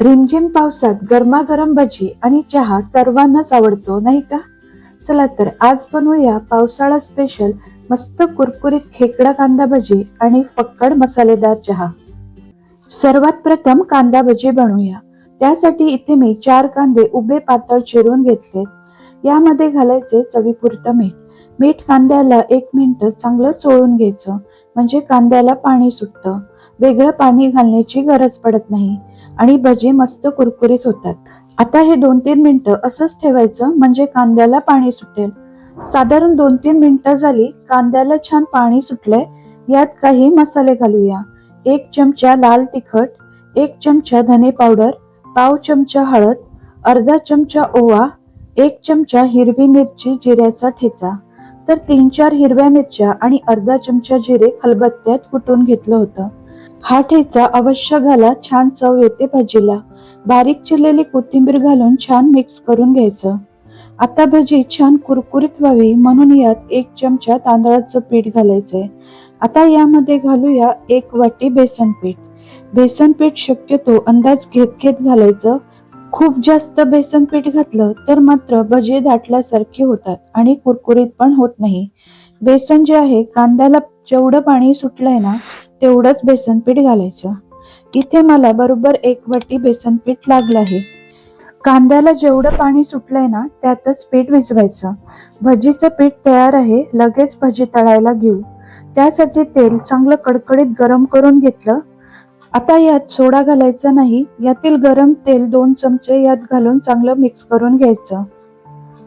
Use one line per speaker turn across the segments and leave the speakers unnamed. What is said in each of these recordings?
रिमझिम पावसात गरमागरम भजी आणि चहा सर्वांनाच आवडतो नाही का? चला तर आज बनवूया पावसाळा स्पेशल मस्त कुरकुरीत खेकडा कांदा भजी आणि फक्कड मसालेदार चहा. सर्वात प्रथम कांदा भजी बनवूया. त्यासाठी इथे मी चार कांदे उभे पातळ चिरून घेतलेत. यामध्ये घालायचे चवीपुरतं मीठ. मीठ कांद्याला एक मिनिट चांगलं चोळून घ्यायचं म्हणजे कांद्याला पाणी सुटतं. वेगळं पाणी घालण्याची गरज पडत नाही. आणि भजी मस्त कुरकुरीत होतात. आता हे दोन तीन मिनिटं असंच ठेवायचं म्हणजे कांद्याला पाणी सुटेल. साधारण दोन तीन मिनिटं झाली कांद्याला छान पाणी सुटलंय यात काही मसाले घालूया. एक चमचा लाल तिखट एक चमचा धने पावडर पाव चमचा हळद अर्धा चमचा ओवा एक चमचा हिरवी मिरची जिऱ्याचा ठेचा. तर तीन चार हिरव्या मिरच्या आणि अर्धा चमचा जिरे खलबत्त्यात कुटून घेतलं होतं. हा ठेचा अवश्य घाला छान चव येते भजीला. बारीक चिरलेली कोथिंबीर घालून छान मिक्स करून घ्यायचं. आता भजी छान कुरकुरीत व्हावी म्हणून यात एक चमचा तांदळाचं पीठ घालायचंय. आता यामध्ये घालूया एक वाटी बेसन पीठ. बेसन पीठ शक्यतो अंदाज घेत घेत घालायचं. खूप जास्त बेसन पीठ घातलं तर मात्र भजी दाटल्यासारखे होतात आणि कुरकुरीत पण होत नाही. बेसन जे आहे कांद्याला जेवढं पाणी सुटलंय ना तेवढंच बेसन पीठ घालायचं. इथे मला बरोबर एक वाटी बेसनपीठ लागलं आहे. कांद्याला जेवढं पाणी सुटलंय ना त्यातच पीठ भिजवायचं. भजीचं पीठ तयार आहे लगेच भजी तळायला घेऊ. त्यासाठी तेल चांगलं कडकडीत गरम करून घेतलं. आता यात सोडा घालायचा नाही यातील गरम तेल दोन चमचे यात घालून चांगलं मिक्स करून घ्यायचं.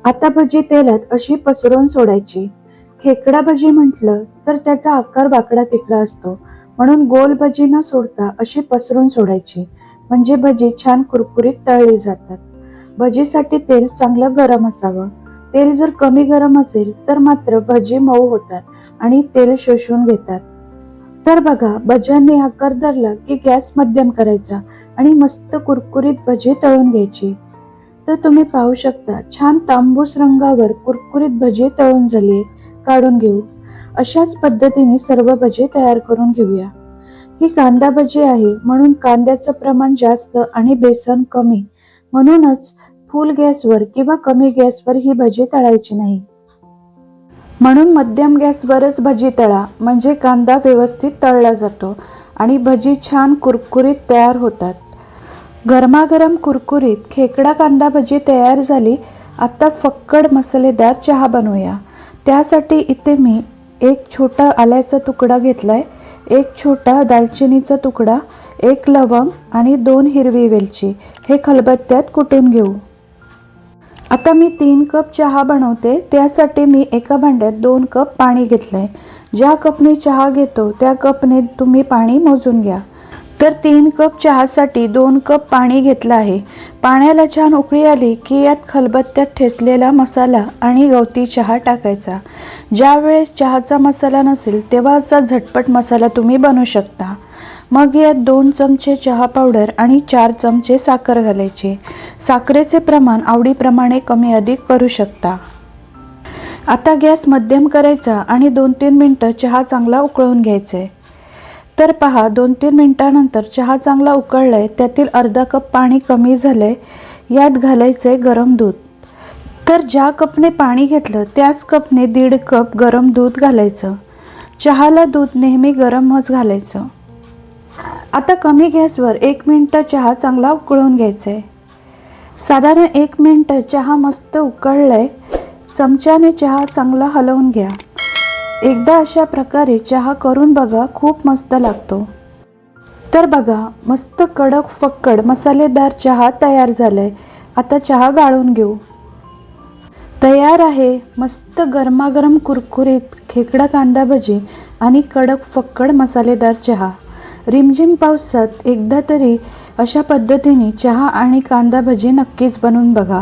आता भजी तेलात अशी पसरवून सोडायची. खेकडा भजी म्हटलं तर त्याचा आकार बाकडा तिकडा असतो. म्हणून गोल भजी न सोडता अशी पसरून सोडायची. म्हणजे भजी छान कुरकुरीत तळली जातात. भजीसाठी तेल चांगलं गरम असावं. तेल जर कमी गरम असेल तर मात्र भजी मऊ होतात आणि तेल शोषून घेतात. तर बघा भज्यांनी आकार धरला की गॅस मध्यम करायचा आणि मस्त कुरकुरीत भजी तळून घ्यायची. तर तुम्ही पाहू शकता छान तांबूस रंगावर कुरकुरीत भजी तळून झाली काढून घेऊ. अशाच पद्धतीने सर्व भजी तयार करून घेऊया. ही कांदा भजी आहे म्हणून कांद्याचं प्रमाण जास्त आणि बेसन कमी. म्हणूनच फुल गॅसवर किंवा कमी गॅसवर ही भजी तळायची नाही. म्हणून मध्यम गॅसवरच भजी तळा म्हणजे कांदा व्यवस्थित तळला जातो आणि भजी छान कुरकुरीत तयार होतात. गरमागरम कुरकुरीत खेकडा कांदा भजी तयार झाली आता फक्कड मसालेदार चहा बनवूया. त्यासाठी इथे मी एक छोटा आल्याचा तुकडा घेतला आहे एक छोटा दालचिनीचा तुकडा एक लवंग आणि दोन हिरवी वेलची. हे खलबत्त्यात कुटून घेऊ. आता मी तीन कप चहा बनवते त्यासाठी मी एका भांड्यात दोन कप पाणी घेतलं आहे ज्या कपने चहा घेतो त्या कपने तुम्ही पाणी मोजून घ्या. तर तीन कप चहासाठी दोन कप पाणी घेतलं आहे. पाण्याला छान उकळी आली की यात खलबत्त्यात ठेचलेला मसाला आणि गवती चहा टाकायचा. ज्यावेळेस चहाचा मसाला नसेल तेव्हाचा झटपट मसाला तुम्ही बनवू शकता. मग यात दोन चमचे चहा पावडर आणि चार चमचे साखर घालायची. साखरेचे प्रमाण आवडीप्रमाणे कमी अधिक करू शकता. आता गॅस मध्यम करायचा आणि दोन तीन मिनटं चहा चांगला उकळून घ्यायचे. तर पहा दोन तीन मिनिटानंतर चहा चांगला उकळलाय त्यातील अर्धा कप पाणी कमी झालंय यात घालायचंय गरम दूध. तर ज्या कपने पाणी घेतलं त्याच कपने दीड कप गरम दूध घालायचं. चहाला दूध नेहमी गरमच घालायचं. आता कमी गॅसवर एक मिनटं चहा चांगला उकळून घ्यायचा आहे साधारण एक मिनटं चहा मस्त उकळलाय चमच्याने चहा चांगला हलवून घ्या. एकदा अशा प्रकारे चहा करून बघा खूप मस्त लागतो. तर बघा मस्त कडक फक्कड मसालेदार चहा तयार झालाय. आता चहा गाळून घेऊ. तयार आहे मस्त गरमागरम कुरकुरीत खेकडा कांदा भजी आणि कडक फक्कड मसालेदार चहा. रिमझिम पावसात एकदा तरी अशा पद्धतीने चहा आणि कांदा भजी नक्कीच बनवून बघा.